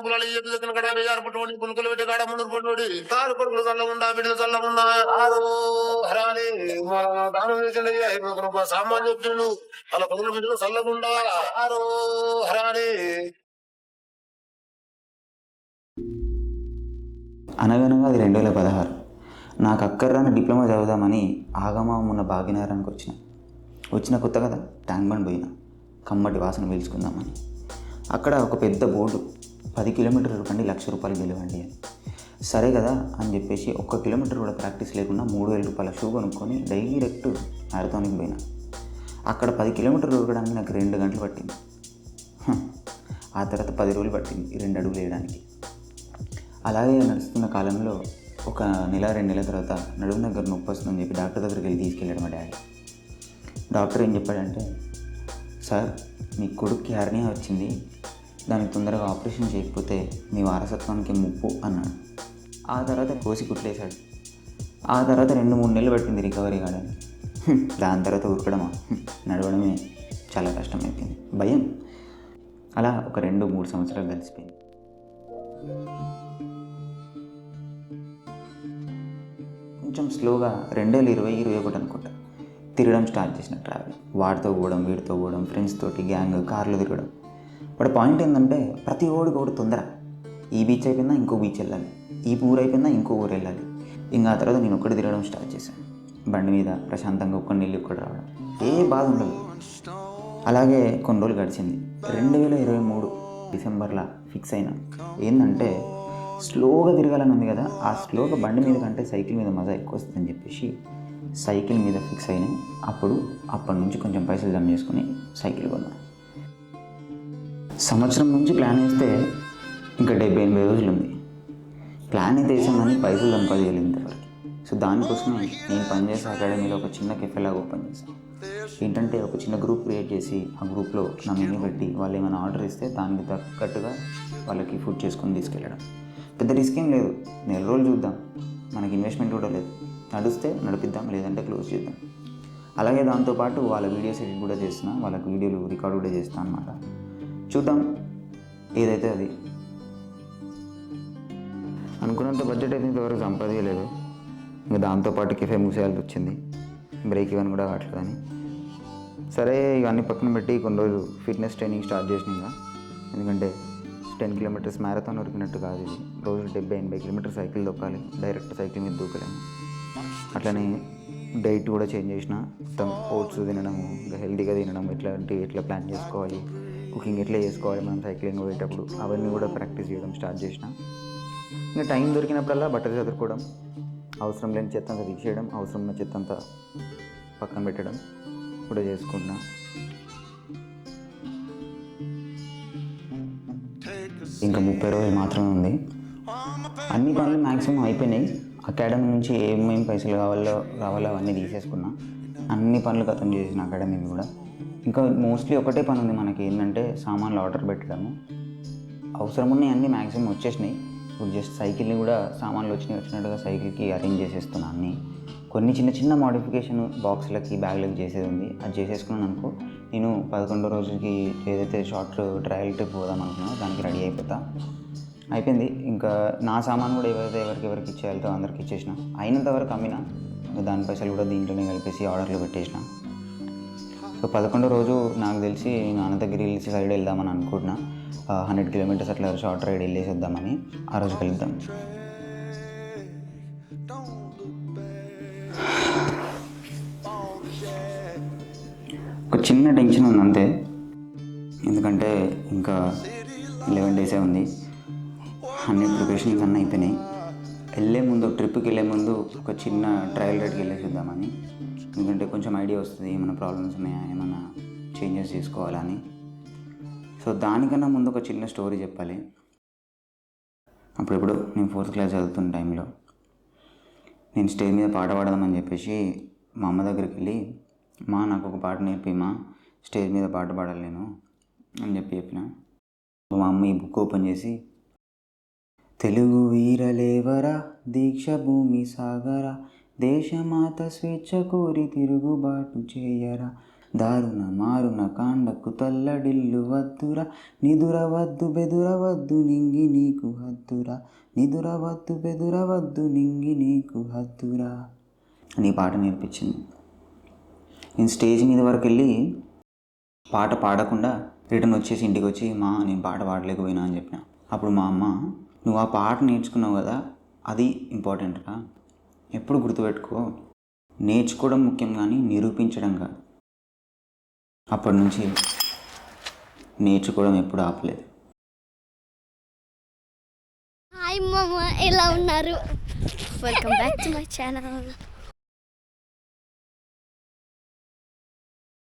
పులాలు ఎత్తు దగ్గర కడ బేజారు పట్టుకోండి పులుకలు పెట్టి కాడ ముందు పట్టుకోండి తారు కొడుకులు చల్లకుండా బిడ్డలు చల్లకుండా ఆరు హరాలి మా దానం చేసిండి అయిపోకుండా సామాన్ చెప్తుండు అలా కొడుకులు బిడ్డలు చల్లకుండా ఆరు హరాలి. అనగనగా అది రెండు వేల పదహారు. నాకు అక్కర్రాని డిప్లొమా చదువుదామని ఆగమం ఉన్న భాగ్యనగరానికి వచ్చిన. వచ్చిన కొత్త కదా ట్యాంక్ బండ్ పోయిన. కమ్మటి వాసన పీల్చుకుందామని. అక్కడ ఒక పెద్ద బోర్డు. పది కిలోమీటర్లు కండి లక్ష రూపాయలు గెలవండి అని. సరే కదా అని చెప్పేసి ఒక్క కిలోమీటర్ కూడా ప్రాక్టీస్ లేకుండా మూడు వేల రూపాయల షూ కొనుక్కొని డైరెక్ట్ మ్యారథాన్కి పోయినా. అక్కడ పది కిలోమీటర్లు ఉరకడానికి నాకు రెండు గంటలు పట్టింది. ఆ తర్వాత పది రోజులు పట్టింది రెండు అడుగులు వేయడానికి. అలాగే నడుస్తున్న కాలంలో ఒక నెల రెండు నెలల తర్వాత నడుము దగ్గర నొప్పి వస్తుందని చెప్పి డాక్టర్ దగ్గరికి వెళ్ళి తీసుకెళ్ళాడు మా డాడీ. డాక్టర్ ఏం చెప్పాడంటే సార్ మీ కొడుక్కి హెర్నియా వచ్చింది. దానికి తొందరగా ఆపరేషన్ చేయకపోతే మీ వారసత్వానికి ముప్పు అన్నాడు. ఆ తర్వాత కోసి కుట్లేశాడు. ఆ తర్వాత రెండు మూడు నెలలు పట్టింది రికవరీ కావడానికి. దాని తర్వాత ఉరకడమా? నడవడమే చాలా కష్టమైపోయింది. భయం. అలా ఒక రెండు మూడు సంవత్సరాలు కలిసిపోయింది కొంచెం స్లోగా రెండు వేల ఇరవై ఇరవై ఒకటి అనుకుంటా. తిరగడం స్టార్ట్ చేసిన ట్రావెల్. వాడితో పోవడం వీడితో పోవడం ఫ్రెండ్స్ తోటి గ్యాంగ్ కార్లో తిరగడం. వాడి పాయింట్ ఏంటంటే ప్రతి ఓడికి ఒకటి తొందర. ఈ బీచ్ అయిపోయిందా ఇంకో బీచ్ వెళ్ళాలి. ఈ ఊరు అయిపోయిందా ఇంకో ఊరు వెళ్ళాలి. ఇంకా ఆ తర్వాత నేను ఒక్కటి తిరగడం స్టార్ట్ చేశాను బండి మీద ప్రశాంతంగా ఒక్క నీళ్ళు ఒక్కటి రావడం. ఏ బాధ ఉండదు. అలాగే కొన్ని రోజులు గడిచింది. రెండు వేల ఇరవై మూడు డిసెంబర్లో ఫిక్స్ అయినా. ఏంటంటే స్లోగా తిరగాలని ఉంది కదా ఆ స్లోగా బండి మీద కంటే సైకిల్ మీద మజా ఎక్కువ వస్తుందని చెప్పేసి సైకిల్ మీద ఫిక్స్ అయినాయి అప్పుడు అప్పటి నుంచి కొంచెం పైసలు జమ చేసుకుని సైకిల్ కొన్నాను సంవత్సరం నుంచి ప్లాన్ వేస్తే ఇంకా డెబ్బై ఎనభై రోజులు ఉంది. ప్లాన్ అయితే వేసామని పైసలు సంపాదించలేదు ఇంతవరకు. సో దానికోసమే నేను పనిచేసే అకాడమీలో ఒక చిన్న కెఫేలాగా ఓపెన్ చేశాను. ఏంటంటే ఒక చిన్న గ్రూప్ క్రియేట్ చేసి ఆ గ్రూప్లో నా మెనూ పెట్టి వాళ్ళు ఏమైనా ఆర్డర్ ఇస్తే దానికి తగ్గట్టుగా వాళ్ళకి ఫుడ్ చేసుకొని తీసుకెళ్ళడం. పెద్ద రిస్క్ ఏం లేదు. నెల రోజులు చూద్దాం. మనకి ఇన్వెస్ట్మెంట్ కూడా లేదు. నడిస్తే నడిపిద్దాం లేదంటే క్లోజ్ చేద్దాం. అలాగే దాంతోపాటు వాళ్ళ వీడియోస్ ఎడిట్ కూడా చేస్తున్నా. వాళ్ళకి వీడియోలు రికార్డ్ కూడా చేస్తాను అనమాట చూద్దాం. ఏదైతే అది. అనుకున్నంత బడ్జెట్ అయితే ఇంతవరకు సంపాదించలేదు. ఇంకా దాంతోపాటు కెఫే మూసేయాల్సి వచ్చింది. బ్రేక్ ఇవన్నీ కూడా కావట్లేదని. సరే ఇవన్నీ పక్కన పెట్టి కొన్ని రోజులు ఫిట్నెస్ ట్రైనింగ్ స్టార్ట్ చేసిన ఇంకా. ఎందుకంటే టెన్ కిలోమీటర్స్ మ్యారథాన్ ఉరికినట్టు కాదు ఇది. రోజు డెబ్బై ఎనభై కిలోమీటర్ సైకిల్ దొక్కాలి. డైరెక్ట్ సైకిల్ మీద దూకలేము. అట్లనే డైట్ కూడా చేంజ్ చేసిన. మొత్తం ఓట్స్ తినడము ఇంకా హెల్తీగా తినడం ఇట్లాంటివి ఎట్లా ప్లాన్ చేసుకోవాలి. కుకింగ్ ఎట్లా చేసుకోవాలి మనం సైక్లింగ్ పోయేటప్పుడు? అవన్నీ కూడా ప్రాక్టీస్ చేయడం స్టార్ట్ చేసిన. ఇంకా టైం దొరికినప్పుడల్లా బట్టలు చదువుకోవడం అవసరం లేని చెత్త అంతా తీసేయడం అవసరం ఉన్న చెత్త అంతా పక్కన పెట్టడం కూడా చేసుకుంటున్నా. ఇంకా ముప్పై రోజులు మాత్రమే ఉంది. అన్ని పనులు మ్యాక్సిమం అయిపోయినాయి. అకాడమీ నుంచి ఏమేమి పైసలు కావాలో రావాలో అవన్నీ తీసేసుకున్నా. అన్ని పనులు కథం చేసిన అకాడమీకి కూడా. ఇంకా మోస్ట్లీ ఒకటే పని ఉంది మనకి ఏంటంటే సామాన్లు ఆర్డర్ పెట్టడము. అవసరం ఉన్నాయి అన్నీ మ్యాక్సిమం వచ్చేసినాయి. ఇప్పుడు జస్ట్ సైకిల్ని కూడా సామాన్లు వచ్చినాయి వచ్చినట్టుగా సైకిల్కి అరేంజ్ చేసేస్తున్నా అన్నీ. కొన్ని చిన్న చిన్న మోడిఫికేషన్ బాక్స్లకి బ్యాగ్లకి చేసేది ఉంది. అది చేసేసుకున్నాను అనుకో నేను పదకొండో రోజుకి ఏదైతే షార్ట్ ట్రయల్ ట్రిప్ పోదాం అనుకున్నానో దానికి రెడీ అయిపోతా. అయిపోయింది. ఇంకా నా సామాన్ కూడా ఎవరైతే ఎవరికి ఎవరికి ఇచ్చేయాలతో అందరికి ఇచ్చేసిన. అయినంత వరకు అమ్మినా ఇంకా దాని పైసలు కూడా దీంట్లోనే కలిపేసి ఆర్డర్లు పెట్టేసిన. సో పదకొండో రోజు నాకు తెలిసి నేను అనంతగిరి హిల్స్ సైడ్ వెళ్దామని అనుకుంటున్నా హండ్రెడ్ కిలోమీటర్స్ అట్లా షార్ట్ రైడ్ వెళ్ళేసి వద్దామని ఆ రోజు కలుద్దాం. ఒక చిన్న టెన్షన్ ఉంది అంతే. ఎందుకంటే ఇంకా లెవెన్ డేసే ఉంది. అన్ని ప్రిపరేషన్స్ అన్నీ అయిపోయినాయి. వెళ్ళే ముందు ట్రిప్కి వెళ్ళే ముందు ఒక చిన్న ట్రయల్ రైడ్కి వెళ్ళేసిద్దామని. ఎందుకంటే కొంచెం ఐడియా వస్తుంది ఏమైనా ప్రాబ్లమ్స్ ఉన్నాయా ఏమైనా చేంజెస్ చేసుకోవాలని. సో దానికన్నా ముందు ఒక చిన్న స్టోరీ చెప్పాలి. అప్పుడెప్పుడు నేను ఫోర్త్ క్లాస్ చదువుతున్న టైంలో నేను స్టేజ్ మీద పాట పాడదామని చెప్పేసి మా అమ్మ దగ్గరికి వెళ్ళి మా నాకు ఒక పాట నేర్పి మా స్టేజ్ మీద పాట పాడాలి నేను అని చెప్పి చెప్పిన. మా అమ్మ ఈ బుక్ ఓపెన్ చేసి తెలుగు వీరలేవరా? దీక్ష భూమి సాగరా. దేశమాత స్వేచ్ఛ కోరి తిరుగుబాటు చేయరా. దారుణ మారున కాండకు తల్లడిల్లు వద్దురా. నిదురవద్దు బెదురవద్దు నింగి నీకు హద్దురా. నిదురవద్దు బెదురవద్దు నింగి నీకు హద్దురా. అని పాట నేర్పించింది. నేను స్టేజ్ మీద వరకు వెళ్ళి పాట పాడకుండా రిటర్న్ వచ్చేసి ఇంటికి వచ్చి మా నేను పాట పాడలేకపోయినా అని చెప్పిన. అప్పుడు మా అమ్మ నువ్వు ఆ పాట నేర్చుకున్నావు కదా అది ఇంపార్టెంట్ రా. ఎప్పుడు గుర్తుపెట్టుకో. నేర్చుకోవడం ముఖ్యం కానీ నిరూపించడం కాదు. అప్పటి నుంచి నేర్చుకోవడం ఎప్పుడు ఆపలేదు. హాయ్ మామ ఎలా ఉన్నారు? Welcome back to my channel